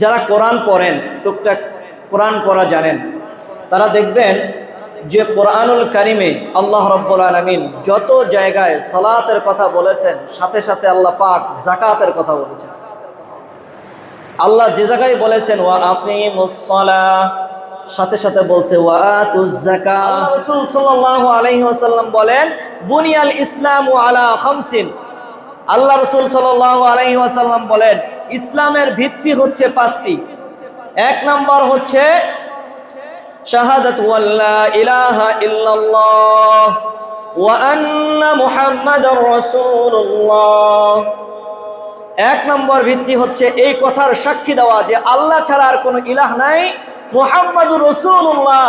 যারা কোরআন পড়েন, টুকটাক কোরআন পড়া জানেন, তারা দেখবেন যে কোরআনুল কারিমে আল্লাহ রব্বুল আলমিন যত জায়গায় সালাতের কথা বলেছেন, সাথে সাথে আল্লাহ পাক জাকাতের কথা বলেছেন। আল্লাহ যে জায়গায় বলেছেন, ওয়া আপনি মুসলা সাথে সাথে বলছে ওয়াসাল্লাম বলেন, বুনিয়াল ইসলামু আলা খামসিন আল্লাহ রসুল সাল্লাল্লাহু আলাইহি ওয়াসাল্লাম বলেন, ইসলামের ভিত্তি হচ্ছে পাঁচটি। এক নম্বর হচ্ছে শাহাদাত ইলাহা ইল্লাল্লাহ ওয়া আন্না মুহাম্মাদার এক নম্বর ভিত্তি হচ্ছে এই কথার সাক্ষী দেওয়া যে আল্লাহ ছাড়া আর কোনো ইলাহ নাই। মুহাম্মাদুর রসুল্লাহ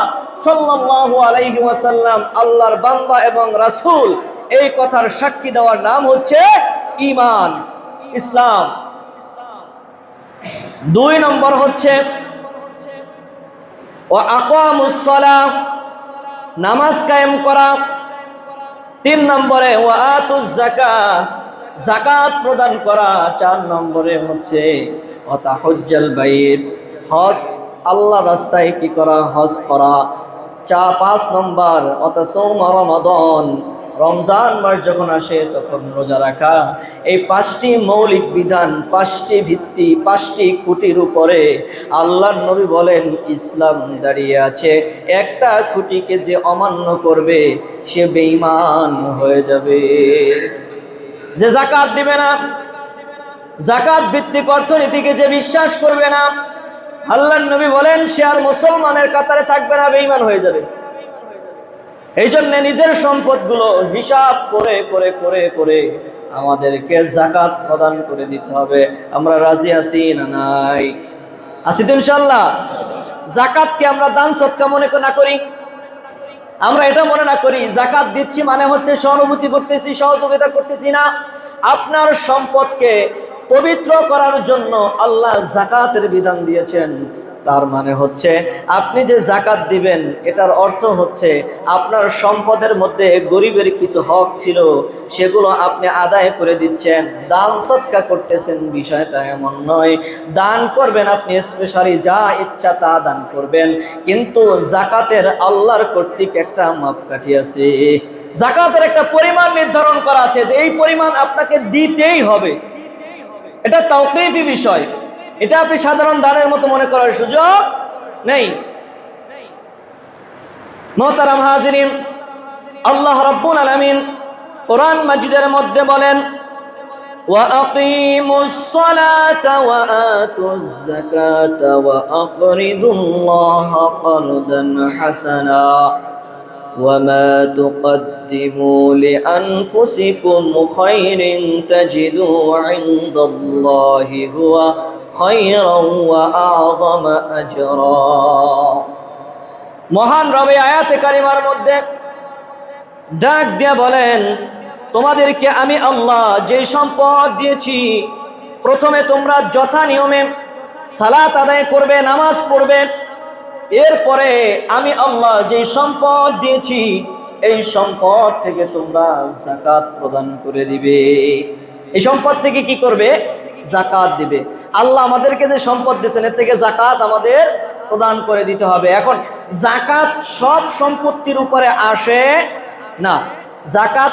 সাল্লাল্লাহু আলাইহি ওয়াসাল্লাম, আল্লাহর বান্দা এবং রাসূল। এই কথার সাক্ষী দেওয়ার নাম হচ্ছে ঈমান ইসলাম। দুই নম্বর হচ্ছে ও আকামুস সালাহ, নামাজ কায়েম করা। তিন নম্বরে ও আতুজ জাকাত প্রদান করা। চার নম্বরে হচ্ছে অতাহজ্জাল বাইত, হজ আল্লাহ রাস্তায় কি করা? হজ করা। চা পাঁচ নম্বর অত সৌম রমাদন রমজান মাস যখন আসে, তখন রোজা রাখা। এই পাঁচটি মৌলিক বিধান, পাঁচটি ভিত্তি, পাঁচটি খুঁটির উপরে আল্লাহ নবী বলেন, ইসলাম দাঁড়িয়ে আছে। একটা খুঁটিকে যে অমান্য করবে, সে বেঈমান হয়ে যাবে। যে জাকাত দিবে না জাকাত ভিত্তিক অর্থনীতিকে যে বিশ্বাস করবে না আল্লাহ নবী বলেন, সে আর মুসলমানের কাতারে থাকবে না, বেঈমান হয়ে যাবে। এই জন্য নিজের সম্পদগুলো হিসাব করে করে করে করে আমাদেরকে জাকাত প্রদান করে দিতে হবে। আমরা রাজি আছি না নাই? আছি তো ইনশাল্লাহ জাকাতকে আমরা দান সৎকা মনে না করি। আমরা এটা মনে না করি জাকাত দিচ্ছি মানে হচ্ছে সহানুভূতি করতেছি, সহযোগিতা করতেছি না। আপনার সম্পদকে পবিত্র করার জন্য আল্লাহ জাকাতের বিধান দিয়েছেন। তার মানে হচ্ছে আপনি যে জাকাত দিবেন, এটার অর্থ হচ্ছে আপনার সম্পদের মধ্যে গরিবের কিছু হক ছিল, সেগুলো আপনি আদায় করে দিচ্ছেন। দান সৎকা করতেছেন, বিষয়টা এমন নয়। দান করবেন আপনি স্পেশালি যা ইচ্ছা তা দান করবেন, কিন্তু জাকাতের আল্লাহর কর্তৃক একটা মাপকাঠি আছে। জাকাতের একটা পরিমাণ নির্ধারণ করা আছে যে এই পরিমাণ আপনাকে দিতেই হবে। এটা তাওকিফি বিষয়। এটা আপনি সাধারণ দানের মতো মনে করার সুযোগ নেই মোহতারাম হাজিরিন আল্লাহ রব্বুল আলামিন কোরআন মাজিদের মধ্যে বলেন وأقيموا الصلاة وآتوا الزكاة وأقرضوا الله قرضا حسنا وما تقدموا لأنفسكم خير تجدوا عند الله هو خيرا وأعظم أجرا মহান রবে আয়াতে কারিমার মধ্যে ডাক দিয়ে বলেন তোমাদেরকে আমি আল্লাহ যে সম্পদ দিয়েছি প্রথমে তোমরা যথা নিয়মে সালাত আদায় করবে নামাজ পড়বে এরপরে আমি আল্লাহ যে সম্পদ দিয়েছি এই সম্পদ থেকে তোমরা জাকাত প্রদান করে দিবে এই সম্পদ থেকে কি করবে জাকাত দিবে। আল্লাহ আমাদেরকে যে সম্পদ দিয়েছেন এর থেকে জাকাত আমাদের প্রদান করে দিতে হবে। এখন জাকাত সব সম্পত্তির উপরে আসে না। জাকাত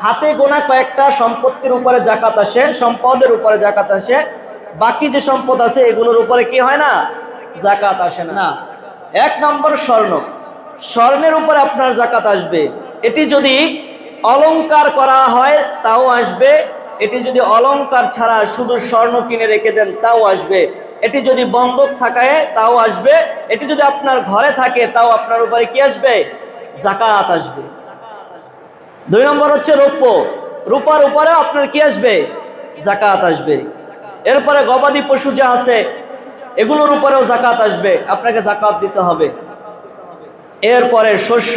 হাতে গোনা কয়েকটা সম্পত্তির উপরে জাকাত আসে সম্পদের উপরে জাকাত আসে। বাকি যে সম্পদ আছে এগুলোর উপরে কি হয় না? জাকাত আসে না। এক নম্বর স্বর্ণ। স্বর্ণের উপরে আপনার জাকাত আসবে। এটি যদি অলংকার করা হয় তাও আসবে। এটি যদি অলংকার ছাড়া শুধু স্বর্ণ কিনে রেখে দেন, তাও আসবে। এটি যদি বন্ধক থাকায়, তাও আসবে। এটি যদি আপনার ঘরে থাকে, তাও আপনার উপরে কি আসবে? জাকাত আসবে। দুই নম্বর হচ্ছে রৌপ্য। রূপার উপরে আপনার কি আসবে? জাকাত আসবে। এরপরে গবাদি পশু যা আছে, এগুলোর উপরেও জাকাত আসবে। আপনাকে জাকাত দিতে হবে। এরপরে শস্য,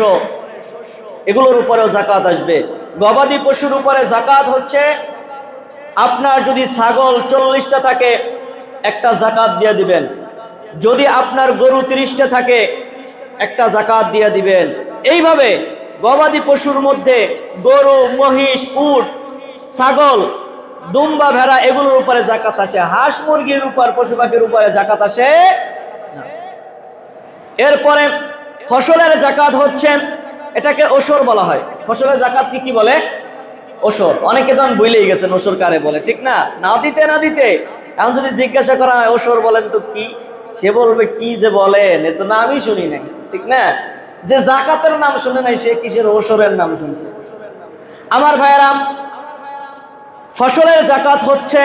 এগুলোর উপরেও জাকাত আসবে। গবাদি পশুর উপরে জাকাত হচ্ছে আপনার যদি ছাগল চল্লিশটা থাকে, একটা জাকাত দিয়ে দিবেন। যদি আপনার গরু তিরিশটা থাকে, একটা জাকাত দিয়ে দিবেন। এইভাবে গবাদি পশুর মধ্যে গরু, মহিষ, উট, ছাগল, দুম্বা, ভেড়া, এগুলোর উপরে জাকাত আসে। হাঁস মুরগির উপর, পশু পাখির উপরে জাকাত আসে এরপরে ফসলের জাকাত হচ্ছে, এটাকে ওসর বলা হয়। ফসলের জাকাত কি কি বলে? ওসর অনেকে তখন বইলেই গেছেন ওসর কারে বলে, ঠিক না? না দিতে না দিতে। এখন যদি জিজ্ঞাসা করা হয়, ওসর বলেন তো কি? সে বলবে, কি যে বলেন এ তো নামই শুনি নাই। ঠিক না? যে জাকাতের নাম শুনে নাই, সে কিসের ওসরের নাম শুনছে? আমার ভাইয়েরাম, ফসলের জাকাত হচ্ছে,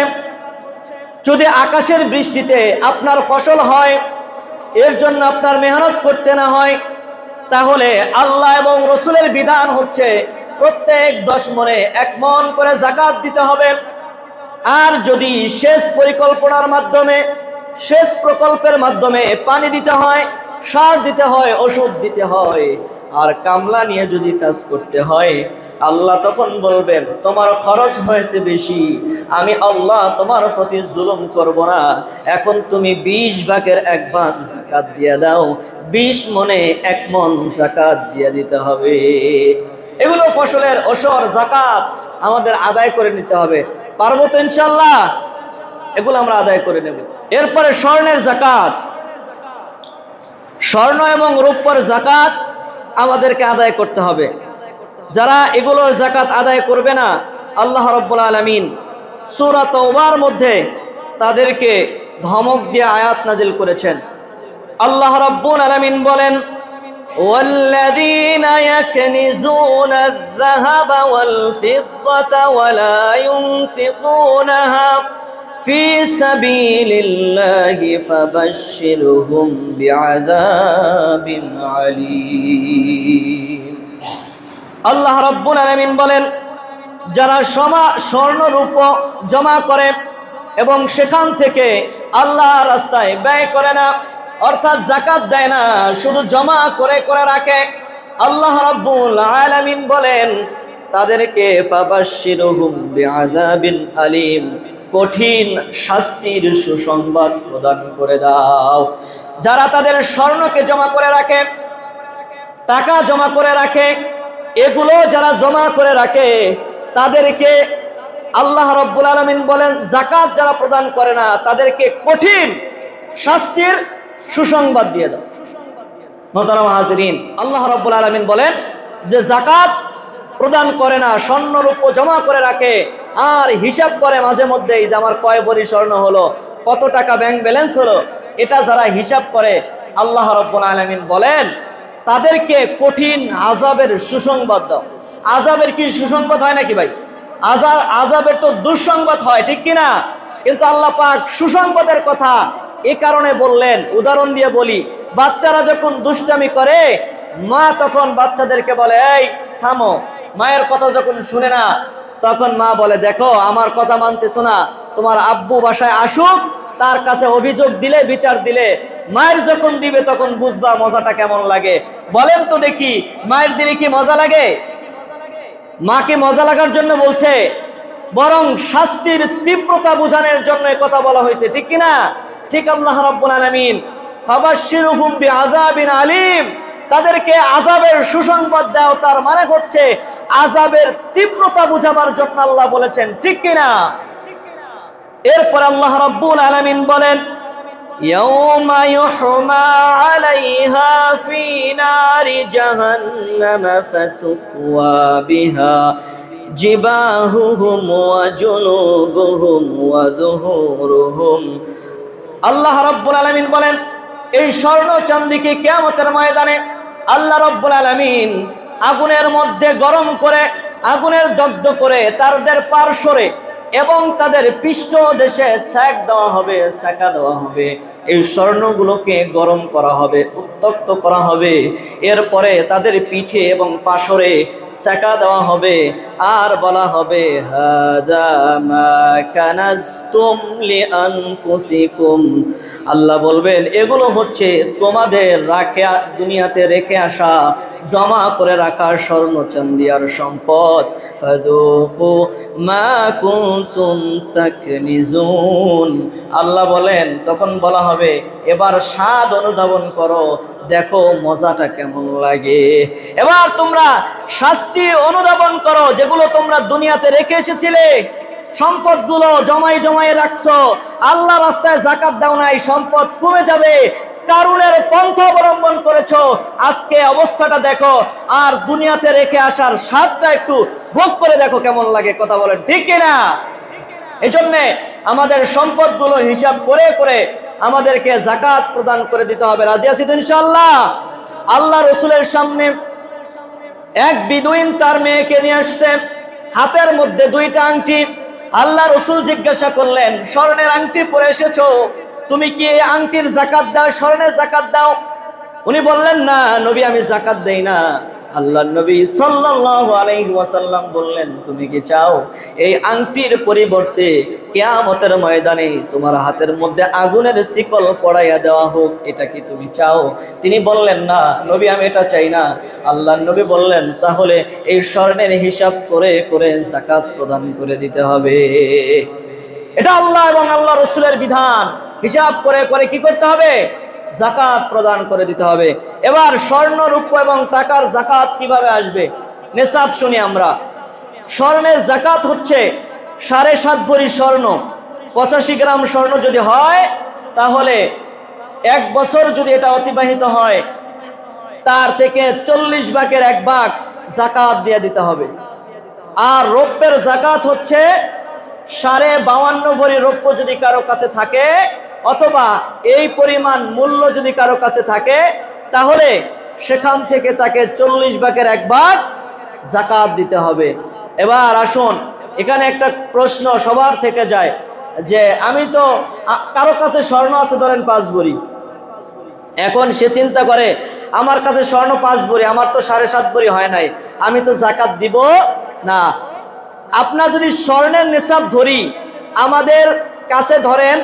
যদি আকাশের বৃষ্টিতে আপনার ফসল হয়, এর জন্য আপনার মেহনত করতে না হয়, তাহলে আল্লাহ এবং রসুলের বিধান হচ্ছে প্রত্যেক দশ মনে এক মন করে জাকাত দিতে হবে। আর যদি সেচ পরিকল্পনার মাধ্যমে সেচ প্রকল্পের মাধ্যমে পানি দিতে হয়, সার দিতে হয়, ওষুধ দিতে হয়, আর কামলা নিয়ে যদি কাজ করতে হয়, আল্লাহ তখন বলবেন, তোমার খরচ হয়েছে বেশি, আমি আল্লাহ তোমার প্রতি জুলুম করব না। এখন তুমি বিশ ভাগের এক ভাগ জাকাত দিয়ে দাও, বিশ মনে এক মন জাকাত দিয়ে দিতে হবে। এগুলো ফসলের ওসর, জাকাত আমাদের আদায় করে নিতে হবে। পারব তো ইনশাল্লাহ এগুলো আমরা আদায় করে নেব। এরপরে স্বর্ণের জাকাত। স্বর্ণ এবং রূপর জাকাত আমাদেরকে আদায় করতে হবে। যারা এগুলোর জাকাত আদায় করবে না, আল্লাহ রব্বুল আলমিন সুরা তওবার মধ্যে তাদেরকে ধমক দিয়ে আয়াত নাজিল করেছেন। আল্লাহ রব্বুল আলমিন বলেন والذين يكنزون الذهب والفضة ولا ينفقونها في سبيل الله فبشرهم بعذاب عليم আল্লাহ রব্বুল আলামিন বলেন যারা সমা স্বর্ণ রূপ জমা করে এবং সেখান থেকে আল্লাহ রাস্তায় ব্যয় করে না অর্থাৎ জাকাত দেয় না, শুধু জমা করে করে রাখে। আল্লাহ রব্বুল আলামিন বলেন, তাদেরকে আলিম, কঠিন শাস্তির সুসংবাদ প্রদান করে দাও। যারা তাদের স্বর্ণকে জমা করে রাখে, টাকা জমা করে রাখে, এগুলো যারা জমা করে রাখে, তাদেরকে আল্লাহ রব্বুল আলমিন বলেন জাকাত যারা প্রদান করে না, তাদেরকে কঠিন শাস্তির সুসংবাদ দিয়ে দাও। মোহতারাম হাজরিন, আল্লাহ রব্বুল আলমিন বলেন যে জাকাত প্রদান করে না স্বর্ণ রূপ জমা করে রাখে, আর হিসাব করে মাঝে মধ্যেই যে আমার কয় বড়ি স্বর্ণ হলো, কত টাকা ব্যাংক ব্যালেন্স হলো, এটা যারা হিসাব করে, আল্লাহ রব্বুল আলমিন বলেন, তাদেরকে কঠিন আজাবের সুসংবাদ দাও। আজাবের কি সুসংবাদ হয় নাকি ভাই? আজাব আজাবের তো দুঃসংবাদ হয়, ঠিক কিনা? কিন্তু আল্লাহ পাক সুসংবাদের কথা এ কারণে বললেন, উদাহরণ দিয়ে বলি, বাচ্চারা যখন দুষ্টামি করে, মা তখন বাচ্চাদেরকে বলে, এই, থামো। মায়ের কথা যখন শুনে না, তখন মা বলে, দেখো, আমার কথা মানতেছো না। তোমার আব্বু বাসায় আসুক, তার কাছে অভিযোগ দিলে, বিচার দিলে। মায়ের যখন দিবে, তখন বুঝবা মজাটা কেমন লাগে। বলেন তো দেখি, মায়ের দিলে কি মজা লাগে? মাকে মজা লাগার জন্য বলছে, বরং শাস্তির তীব্রতা বোঝানোর জন্য কথা বলা হয়েছে, ঠিক কিনা? ঠিক আল্লাহ রাব্বুল আলামিন ফাবাশশিরুহুম বিআযাবিন আলিম তাদেরকে আজাবের সুসংবাদ দাও তার মানে হচ্ছে আজাবের তীব্রতা বুঝাবার জন্য আল্লাহ বলেছেন ঠিক কিনা এরপর আল্লাহ রাব্বুল আলামিন বলেন يوم يحمى عليها في نار جهنم فتكوى بها جباههم وجنوبهم وظهورهم আল্লাহ রব্বুল আলমিন বলেন, এই স্বর্ণ চান্দিকে কেয়ামতের ময়দানে আল্লাহ রব্বুল আলমিন আগুনের মধ্যে গরম করে, আগুনের দগ্ধ করে তাদের পার্শ্বরে এবং তাদের পৃষ্ঠ দেশে স্যাক দেওয়া হবে, স্যাকা দেওয়া হবে। এই স্বর্ণগুলোকে গরম করা হবে উত্তক্ত করা হবে। এরপরে তাদের পিঠে এবং পাশরে স্যাকা দেওয়া হবে। আর বলা হবে আল্লাহ বলবেন, এগুলো হচ্ছে তোমাদের রাখে, দুনিয়াতে রেখে আসা, জমা করে রাখা স্বর্ণ চান্দিয়ার সম্পদ। মা কুনতুম তাকনিজুন। আল্লাহ বলেন, তখন বলা হবে এবার স্বাদ অনুধাবন করো, দেখো মজাটা কেমন লাগে। এবার তোমরা শাস্তি অনুধাবন করো, যেগুলো তোমরা দুনিয়াতে রেখে এসেছিলে। সম্পদগুলো জমাই জমাই রাখছো। আল্লাহ রাস্তায় জাকাত দাও নাই, সম্পদ কমে যাবে। কারুনের পন্থ অবলম্বন করেছ। আজকে অবস্থাটা দেখো, আর দুনিয়াতে রেখে আসার স্বাদটা একটু ভোগ করে দেখো কেমন লাগে, কথা বলেন ঠিক কিনা? এই জন্যে আমাদের সম্পদগুলো হিসাব করে করে আমাদেরকে জাকাত প্রদান করে দিতে হবে। রাজি আছি তো ইনশাল্লাহ আল্লাহ রসুলের সামনে এক বিদুইন তার মেয়েকে নিয়ে আসছে। হাতের মধ্যে দুইটা আংটি। আল্লাহ রসুল জিজ্ঞাসা করলেন, স্বর্ণের আংটি পরে এসেছ? তুমি কি এই আংটির জাকাত দাও? স্বর্ণের জাকাত দাও? উনি বললেন, না, নবী, আমি জাকাত দেই না। আল্লাহ নবী সাল্লাল্লাহু আলাইহি ওয়াসাল্লাম বললেন, তুমি কি চাও এই আংটির পরিবর্তে কিয়ামতের ময়দানে তোমার হাতের মধ্যে আগুনের শিকল পড়াইয়া দেওয়া হোক, এটা কি তুমি চাও? তিনি বললেন, না, নবী, আমি এটা চাই না। আল্লাহ নবী বললেন, তাহলে এই স্বর্ণের হিসাব করে করে জাকাত প্রদান করে দিতে হবে। এটা আল্লাহ এবং আল্লাহ রসুলের বিধান। হিসাব করে করে কি করতে হবে? জাকাত প্রদান করে দিতে হবে। এবার স্বর্ণ রূপ এবং টাকার জাকাত কীভাবে আসবে? নেশাব শুনি আমরা। স্বর্ণের জাকাত হচ্ছে সাড়ে সাত ভরি স্বর্ণ। পঁচাশি গ্রাম স্বর্ণ যদি হয়, তাহলে এক বছর যদি এটা অতিবাহিত হয়, তার থেকে চল্লিশ ভাগের এক ভাগ জাকাত দিয়ে দিতে হবে। আর রৌপ্যের জাকাত হচ্ছে সাড়ে বাউান্ন ভরি রৌপ্য যদি কারও কাছে থাকে অথবা এই পরিমাণ মূল্য যদি কারও কাছে থাকে, তাহলে সেখান থেকে তাকে চল্লিশ ভাগের এক ভাগ জাকাত দিতে হবে। এবার আসুন, এখানে একটা প্রশ্ন সবার থেকে যায় যে, আমি তো কারও কাছে স্বর্ণ আছে ধরেন পাঁচ ভরি। এখন সে চিন্তা করে, আমার কাছে স্বর্ণ পাঁচ ভরি, আমার তো সাড়ে সাত ভরি হয় নাই, আমি তো জাকাত দিব না। আপনার যদি স্বর্ণের নিসাব ধরি, আমাদের কাছে ধরেন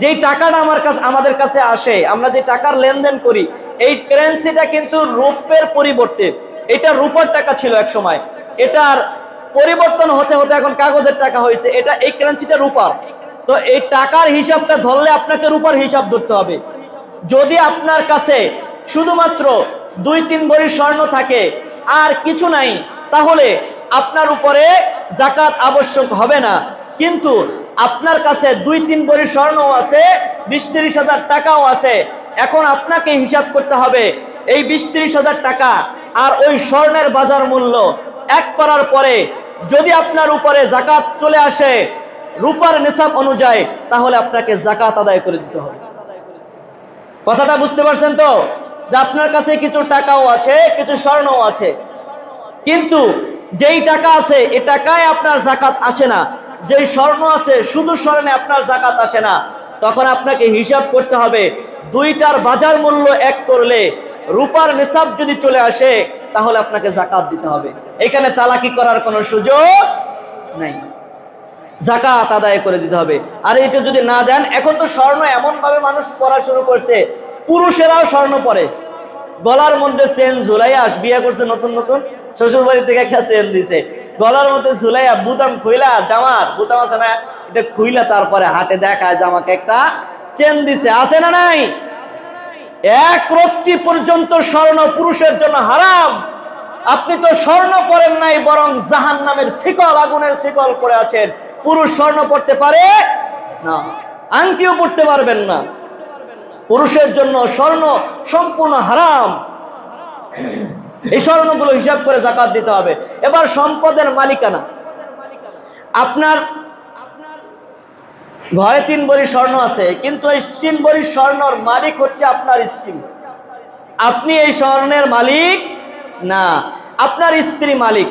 যেই টাকাটা আমার কাছে, আমাদের কাছে আসে, আমরা যে টাকার লেনদেন করি, এই কারেন্সিটা কিন্তু রূপের পরিবর্তে, এটা রূপার টাকা ছিল এক সময়। এটার পরিবর্তন হতে হতে এখন কাগজের টাকা হয়েছে, এটা এই কারেন্সিটা রূপার। তো এই টাকার হিসাবটা ধরলে আপনাকে রূপার হিসাব ধরতে হবে। যদি আপনার কাছে শুধুমাত্র দুই, তিন ভরি স্বর্ণ থাকে, আর কিছু নাই, তাহলে আপনার উপরে জাকাত আবশ্যক হবে না। কিন্তু আপনার কাছে দুই, তিন ভরি স্বর্ণও আছে, বিশ, তিরিশ হাজার টাকাও আছে। এখন আপনাকে হিসাব করতে হবে, এই বিশ, তিরিশ হাজার টাকা আর ওই স্বর্ণের বাজার মূল্য এক করার পরে যদি আপনার উপরে জাকাত চলে আসে রূপার নিসাব অনুযায়ী, তাহলে আপনাকে জাকাত আদায় করে দিতে হবে। কথাটা বুঝতে পারছেন তো? যে আপনার কাছে কিছু টাকাও আছে, কিছু স্বর্ণও আছে। কিন্তু যেই টাকা আছে, এ টাকায় আপনার জাকাত আসে না। যেই স্বর্ণ আছে, শুধু স্বর্ণে আপনার জাকাত আসে না। তখন আপনাকে হিসাব করতে হবে, দুইটার বাজার মূল্য এক করলে, রূপার নিসাব যদি চলে আসে, তাহলে আপনাকে জাকাত দিতে হবে। এখানে চালাকি করার কোনো সুযোগ নাই। জাকাত আদায় করে দিতে হবে। আর এটা যদি না দেন, এখন তো স্বর্ণ এমন ভাবে মানুষ পড়া শুরু করছে, পুরুষেরাও স্বর্ণ পরে গলার মধ্যে চেন ঝুলাইয়া বিয়ে করছে নতুন নতুন শ্বশুর বাড়ি থেকে একটা চেন দিছে। গলার মধ্যে ঝুলাইয়া বুতাম খুইলা, জামার বুতাম আছে না, এটা খুইলা তারপরে হাটে দেখায় জামাকে একটা চেন দিছে। আছে না নাই? এক রত্তি পর্যন্ত স্বর্ণ পুরুষের জন্য হারাম। আপনি তো স্বর্ণ পরেন নাই, বরং জাহান নামের শিকল, আগুনের শিকল করে আছেন। পুরুষ স্বর্ণ পড়তে পারে না। আংটিও পড়তে পারবেন না। পুরুষের জন্য স্বর্ণ সম্পূর্ণ হারাম। এই স্বর্ণগুলো হিসাব করে জাকাত দিতে হবে। এবার সম্পদের মালিকানা। আপনার ঘরে তিন বড়ি স্বর্ণ আছে, কিন্তু এই তিন বড়ি স্বর্ণর মালিক হচ্ছে আপনার স্ত্রী। আপনি এই স্বর্ণের মালিক না, আপনার স্ত্রী মালিক।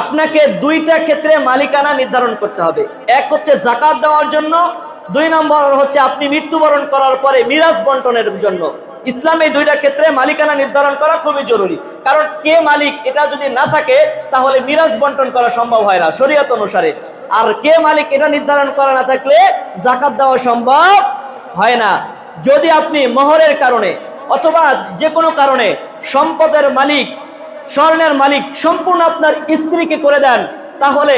আপনাকে দুইটা ক্ষেত্রে মালিকানা নির্ধারণ করতে হবে। এক হচ্ছে জাকাত দেওয়ার জন্য দুই নম্বর হচ্ছে আপনি মৃত্যুবরণ করার পরে মিরাজ বন্টনের জন্য। ইসলাম এই দুইটা ক্ষেত্রে মালিকানা নির্ধারণ করা খুবই জরুরি। কারণ কে মালিক এটা যদি না থাকে, তাহলে মিরাজ বন্টন করা সম্ভব হয় না, শরীয়ত অনুসারে। আর কে মালিক এটা নির্ধারণ করা না থাকলে জাকাত দেওয়া সম্ভব হয় না। যদি আপনি মোহরের কারণে অথবা যে কোনো কারণে সম্পদের মালিক, স্বর্ণের মালিক সম্পূর্ণ আপনার স্ত্রীকে করে দেন, তাহলে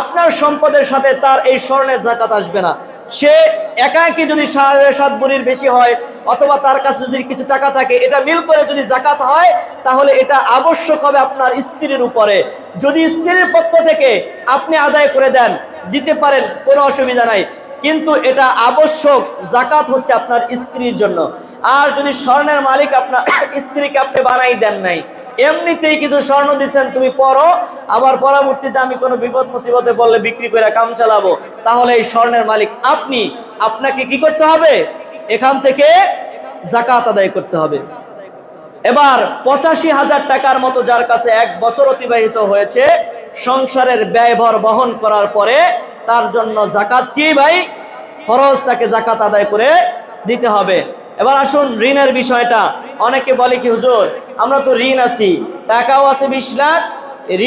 আপনার সম্পদের সাথে তার এই স্বর্ণের জাকাত আসবে না। সে একাকি যদি সাড়ে সাত বুড়ির বেশি হয়, অথবা তার কাছে যদি কিছু টাকা থাকে, এটা মিল করে যদি জাকাত হয়, তাহলে এটা আবশ্যক হবে আপনার স্ত্রীর উপরে। যদি স্ত্রীর পক্ষ থেকে আপনি আদায় করে দেন, দিতে পারেন, কোনো অসুবিধা নাই। কিন্তু এটা আবশ্যক জাকাত হচ্ছে আপনার স্ত্রীর জন্য। আর যদি স্বর্ণের মালিক আপনার স্ত্রীকে আপনি বানাই দেন নাই এমনিতেই কিছু স্বর্ণ দিচ্ছেন তুমি পড়ো আবার পরবর্তীতে আমি কোনো বিপদ মুসিবতে বললে বিক্রি করে কাম চালাবো। তাহলে এই স্বর্ণের মালিক আপনি, আপনাকে কি করতে হবে? এখান থেকে জাকাত আদায় করতে হবে। এবার পঁচাশি হাজার টাকার মতো যার কাছে এক বছর অতিবাহিত হয়েছে, সংসারের ব্যয়ভার বহন করার পরে তার জন্য জাকাত কি ভাই? খরচ তাকে জাকাত আদায় করে দিতে হবে। এবার আসুন ঋণের বিষয়টা। অনেকে বলে কি, হুজুর, আমরা তো ঋণ আছি, টাকাও আছে বিশ লাখ,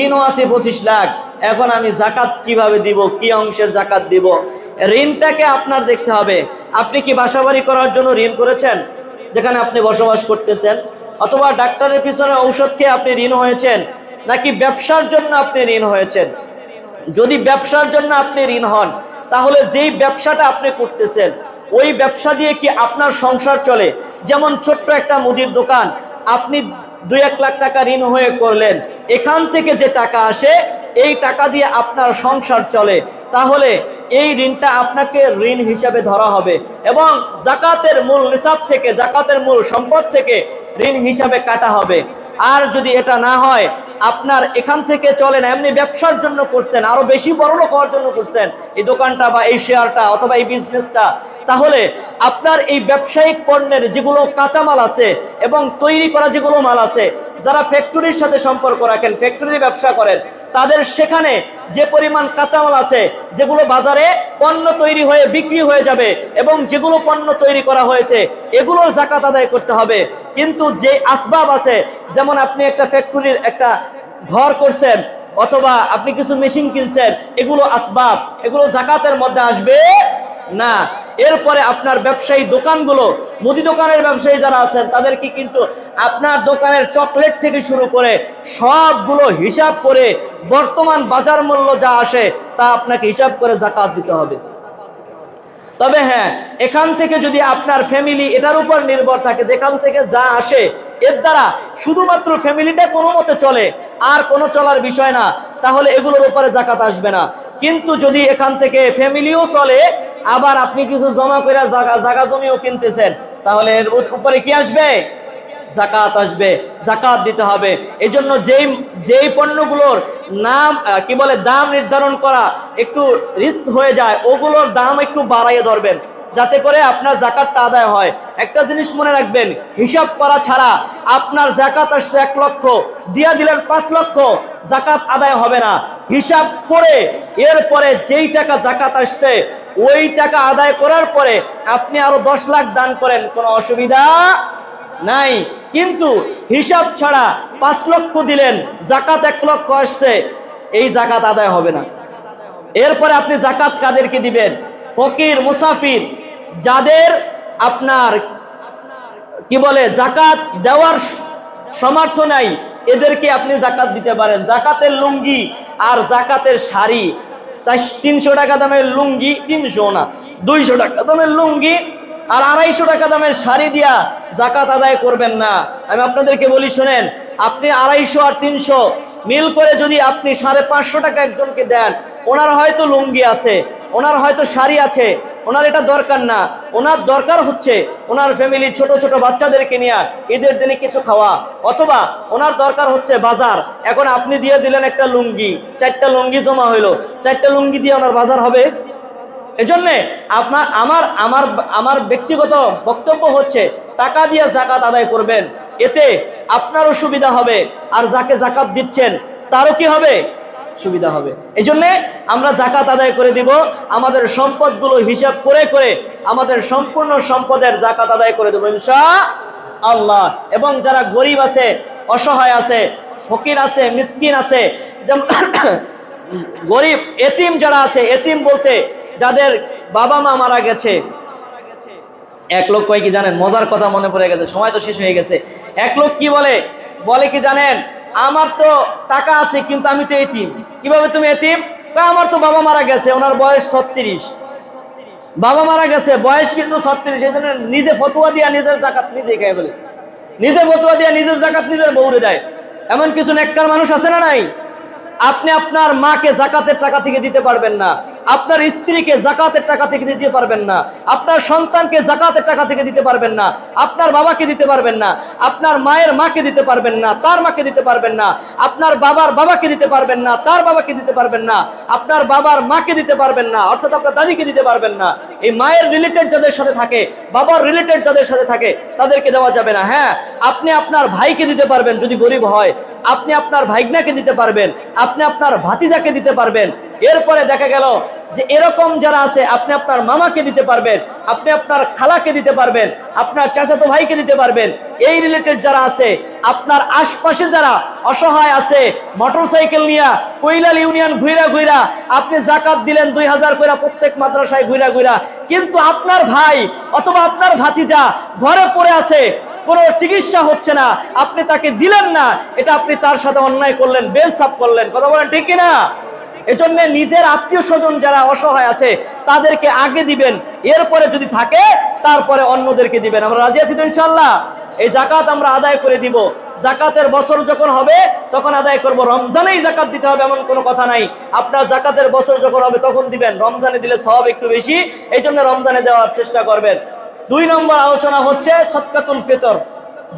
ঋণও আছে পঁচিশ লাখ। এখন আমি জাকাত কীভাবে দিব, কি অংশের জাকাত দিব? ঋণটাকে আপনার দেখতে হবে। আপনি কি বাসাবাড়ি করার জন্য ঋণ করেছেন? যেখানে আপনি বসবাস করতেছেন? অথবা ডাক্তারের পিছনে ঔষধ খেয়ে আপনি ঋণ হয়েছেন? নাকি ব্যবসার জন্য আপনি ঋণ হয়েছেন? যদি ব্যবসার জন্য আপনি ঋণ হন, তাহলে যেই ব্যবসাটা আপনি করতেছেন ওই ব্যবসা দিয়ে কি আপনার সংসার চলে? যেমন ছোট্ট একটা মুদির দোকান, আপনি দুই এক লাখ টাকা ঋণ হয়ে করলেন, এখান থেকে যে টাকা আসে, এই টাকা দিয়ে আপনার সংসার চলে। তাহলে এই ঋণটা আপনাকে ঋণ হিসাবে ধরা হবে এবং জাকাতের মূল নিসাব থেকে, জাকাতের মূল সম্পদ থেকে ঋণ হিসাবে কাটা হবে। আর যদি এটা না হয়, আপনার এখান থেকে চলে না এমনি ব্যবসার জন্য করছেন, আরও বেশি বড় লোক হওয়ার জন্য করছেন, এই দোকানটা বা এই শেয়ারটা অথবা এই বিজনেসটা তাহলে আপনার এই ব্যবসায়িক পণ্যের যেগুলো কাঁচামাল আছে এবং তৈরি করা যেগুলো মাল আছে, যারা ফ্যাক্টরির সাথে সম্পর্ক রাখেন ফ্যাক্টরির ব্যবসা করেন, তাদের সেখানে যে পরিমাণ কাঁচামাল আছে, যেগুলো বাজারে পণ্য তৈরি হয়ে বিক্রি হয়ে যাবে এবং যেগুলো পণ্য তৈরি করা হয়েছে, এগুলোর জাকাত আদায় করতে হবে। কিন্তু যে আসবাব আছে, যেমন আপনি একটা ফ্যাক্টরির একটা ঘর করছেন, অথবা আপনি কিছু মেশিন কিনছেন, এগুলো আসবাব, এগুলো জাকাতের মধ্যে আসবে না। এরপরে আপনার ব্যবসায়ী দোকানগুলো, মুদি দোকানের ব্যবসায়ী যারা আছেন, তাদেরকে কিন্তু আপনার দোকানের চকলেট থেকে শুরু করে সবগুলো হিসাব করে বর্তমান বাজার মূল্য যা আসে তা আপনাকে হিসাব করে জাকাত দিতে হবে। তবে হ্যাঁ এখান থেকে যদি আপনার ফ্যামিলি এটার উপর নির্ভর থাকে, যেখান থেকে যা আসে, এর দ্বারা শুধুমাত্র ফ্যামিলিটা কোনো মতে চলে আর কোনো চলার বিষয় না, তাহলে এগুলোর উপরে জাকাত আসবে না। কিন্তু যদি এখান থেকে ফ্যামিলিও চলে আবার আপনি কিছু জমা করে জাগা জাগা জমিও কিনতেছেন, তাহলে এর উপরে কি আসবে? জাকাত আসবে, জাকাত দিতে হবে। এই জন্য যেই যেই পণ্যগুলোর নাম কি বলে, দাম নির্ধারণ করা একটু রিস্ক হয়ে যায়, ওগুলোর দাম একটু বাড়াইয়ে ধরবেন, যাতে করে আপনার জাকাতটা আদায় হয়। একটা জিনিস মনে রাখবেন, হিসাব করা ছাড়া আপনার জাকাত আসছে এক লক্ষ, দিয়া দিলেন পাঁচ লক্ষ, জাকাত আদায় হবে না। হিসাব করে, এরপরে যেই টাকা জাকাত আসছে ওই টাকা আদায় করার পরে আপনি আরও দশ লাখ দান করেন, কোনো অসুবিধা নাই। কিন্তু হিসাব ছাড়া পাঁচ লক্ষ দিলেন, জাকাত এক লক্ষ আসছে, এই জাকাত আদায় হবে না। এরপরে আপনি জাকাত কাদেরকে দিবেন? ফকির, মুসাফির, যাদের আপনার, কি বলে, জাকাত দেওয়ার স- সামর্থ্য নাই, এদেরকে আপনি জাকাত দিতে পারেন। জাকাতের লুঙ্গি আর জাকাতের শাড়ি তিনশো টাকা দামের লুঙ্গি, তিনশো না, দুইশো টাকা দামের লুঙ্গি আর আড়াইশো টাকা দামের শাড়ি দিয়া জাকাত আদায় করবেন না। আমি আপনাদেরকে বলি, শোনেন, আপনি আড়াইশো আর তিনশো মিল করে যদি আপনি সাড়ে পাঁচশো টাকা একজনকে দেন, ওনার হয়তো লুঙ্গি আছে ওনার হয়তো শাড়ি আছে, ওনার এটা দরকার না। ওনার দরকার হচ্ছে ওনার ফ্যামিলি ছোট ছোট বাচ্চাদেরকে নিয়ে ঈদের দিনে কিছু খাওয়া। অথবা ওনার দরকার হচ্ছে বাজার। এখন আপনি দিয়ে দিলেন একটা লুঙ্গি, চারটা লুঙ্গি জমা হইল। চারটা লুঙ্গি দিয়ে ওনার বাজার হবে। এজন্যে আপনার, আমার আমার আমার ব্যক্তিগত বক্তব্য হচ্ছে, টাকা দিয়ে জাকাত আদায় করবেন। এতে আপনারও সুবিধা হবে। আর যাকে জাকাত দিচ্ছেন, তারও কি হবে? সুবিধা হবে। এই জন্যে আমরা জাকাত আদায় করে দিব, আমাদের সম্পদগুলো হিসাব করে করে আমাদের সম্পূর্ণ সম্পদের জাকাত আদায় করে দেবো ইনশা আল্লাহ এবং যারা গরিব আছে, অসহায় আছে, ফকির আছে, মিসকিন আছে যেমন গরিব, এতিম যারা আছে, এতিম বলতে যাদের বাবা মা মারা গেছে, এক লোক কয় কি জানেন? মজার কথা মনে পড়ে গেছে, সময় তো শেষ হয়ে গেছে। এক লোক কি বলে? বলে কি জানেন? আমার তো টাকা আছে, কিন্তু আমি তো এতিম। কীভাবে তুমি এতিম? আমার তো বাবা মারা গেছে, ওনার বয়স ছত্রিশ। বাবা মারা গেছে, বয়স কিন্তু ছত্রিশ, এই জন্য নিজে ফতুয়া দিয়া নিজের জাকাত নিজে খায় বলে। নিজে ফতুয়া দিয়া নিজের জাকাত নিজের বউরে দেয়। এমন কিছু নেককার মানুষ আছে না নাই? আপনি আপনার মাকে জাকাতের টাকা থেকে দিতে পারবেন না। আপনার স্ত্রীকে জাকাতের টাকা থেকে দিতে পারবেন না আপনার সন্তানকে জাকাতের টাকা থেকে দিতে পারবেন না আপনার বাবাকে দিতে পারবেন না আপনার মায়ের মাকে দিতে পারবেন না তার মাকে দিতে পারবেন না আপনার বাবার বাবাকে দিতে পারবেন না তার বাবাকে দিতে পারবেন না আপনার বাবার মাকে দিতে পারবেন না অর্থাৎ আপনার দাদিকে দিতে পারবেন না এই মায়ের রিলেটেড যাদের সাথে থাকে বাবার রিলেটেড যাদের সাথে থাকে তাদেরকে দেওয়া যাবে না হ্যাঁ আপনি আপনার ভাইকে দিতে পারবেন যদি গরিব হয় আপনি আপনার ভাইগনাকে দিতে পারবেন, আপনি আপনার ভাতিজাকে দিতে পারবেন। এরপরে দেখা গেল যে এরকম যারা আছে, আপনি আপনার মামাকে দিতে পারবেন, আপনি আপনার খালাকে দিতে পারবেন, আপনার চাচাতো ভাইকে দিতে পারবেন। এই রিলেটেড যারা আছে, আপনার আশপাশে যারা অসহায় আছে মোটরসাইকেল নিয়ে কৈলাল ইউনিয়ন ঘুইরা ঘুইরা, আপনি জাকাত দিলেন দুই হাজার কইরা প্রত্যেক মাদ্রাসায় ঘুইরা ঘুইরা। কিন্তু আপনার ভাই অথবা আপনার ভাতিজা ঘরে পড়ে আছে কোনো চিকিৎসা হচ্ছে না, আপনি তাকে দিলেন না, এটা আপনি তার সাথে অন্যায় করলেন, বেল সাপ করলেন, কথা বলেন ঠিক কিনা? এজন্য নিজের আত্মীয় স্বজন যারা অসহায় আছে, তাদেরকে আগে দিবেন, এরপরে যদি থাকে, তারপরে অন্যদেরকে দিবেন। আমরা রাজি আছি তো ইনশাল্লাহ এই জাকাত আমরা আদায় করে দিব। জাকাতের বছর যখন হবে, তখন আদায় করব। রমজানেই জাকাত দিতে হবে, এমন কোনো কথা নাই। আপনার জাকাতের বছর যখন হবে, তখন দিবেন। রমজানে দিলে সব একটু বেশি এই জন্য রমজানে দেওয়ার চেষ্টা করবেন। দুই নম্বর আলোচনা হচ্ছে সৎকাতুল ফিতর।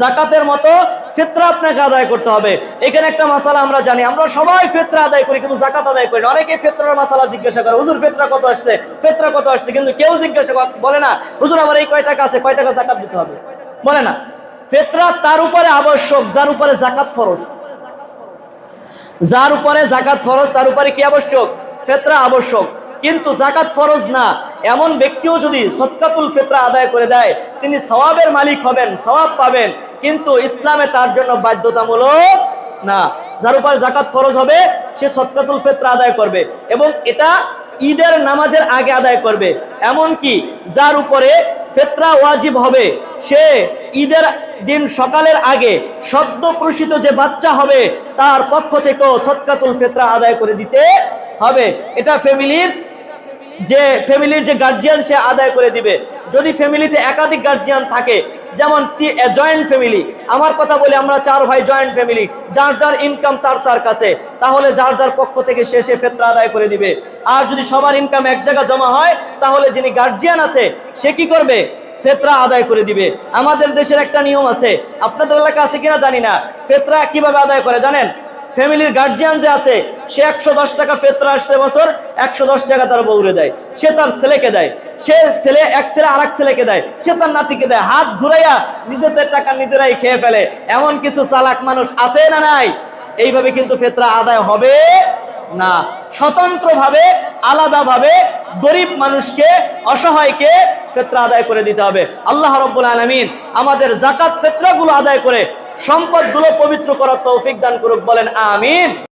জাকাতের মতো ফিতরা আপনাকে আদায় করতে হবে। এখানে একটা মাসালা আমরা জানি, আমরা সবাই ফেতরা আদায় করি কিন্তু জাকাত আদায় করি অনেকে ফিতরার মাসালা জিজ্ঞাসা করে, হুজুর, ফেতরা কত আসছে? ফেতরা কত আসছে? কিন্তু কেউ জিজ্ঞাসা বলে না, হুজুর, আমার এই কয় টাকা আছে? কয় টাকা জাকাত দিতে হবে? বলে না। ফেতরা তার উপরে আবশ্যক, যার উপরে জাকাত ফরজ। যার উপরে জাকাত ফরজ, তার উপরে কি আবশ্যক? ফেতরা আবশ্যক। কিন্তু জাকাত ফরজ না। এমন ব্যক্তিও যদি সৎকাতুল ফেতরা আদায় করে দেয়, তিনি সওয়াবের মালিক হবেন, সওয়াব পাবেন। কিন্তু ইসলামে তার জন্য বাধ্যতামূলক না। যার উপর জাকাত ফরজ হবে, সে সৎকাতুল ফেতরা আদায় করবে এবং এটা ঈদের নামাজের আগে আদায় করবে। এমন কি যার উপরে ফেতরা ওয়াজিব হবে, সে ঈদের দিন সকালের আগে সদ্য প্রসিত যে বাচ্চা হবে, তার পক্ষ থেকেও সৎকাতুল ফেতরা আদায় করে দিতে হবে। এটা ফ্যামিলির যে ফ্যামিলির যে গার্জিয়ান সে আদায় করে দিবে। যদি ফ্যামিলিতে একাধিক গার্জিয়ান থাকে, যেমন জয়েন্ট ফ্যামিলি আমার কথা বলি আমরা চার ভাই জয়েন্ট ফ্যামিলি যার যার ইনকাম তার তার কাছে, তাহলে যার যার পক্ষ থেকে সে সে ফেতরা আদায় করে দিবে। আর যদি সবার ইনকাম এক জায়গায় জমা হয়, তাহলে যিনি গার্জিয়ান আছে, সে কি করবে? ফেতরা আদায় করে দিবে। আমাদের দেশের একটা নিয়ম আছে, আপনাদের এলাকা আছে কিনা জানি না, ফেতরা কীভাবে আদায় করে জানেন? ফ্যামিলির গার্জিয়ান যে আছে সে একশো দশ টাকা ফেতরা আসছে বছর, একশো দশ টাকা তার বউরে দেয়। সে তার ছেলেকে দেয়। সে ছেলে এক ছেলে আর ছেলেকে দেয়। সে তার নাতিকে দেয়। হাত ঘুরাইয়া নিজেদের টাকা নিজেরাই খেয়ে ফেলে। এমন কিছু চালাক মানুষ আছে না নাই? এইভাবে কিন্তু ফেতরা আদায় হবে না। স্বতন্ত্রভাবে, আলাদাভাবে গরিব মানুষকে, অসহায়কে ফেতরা আদায় করে দিতে হবে। আল্লাহ রব্বুল আলমিন আমাদের জাকাত ফেতরাগুলো আদায় করে, সম্পদগুলো পবিত্র করার তৌফিক দান করুক, বলেন আমিন।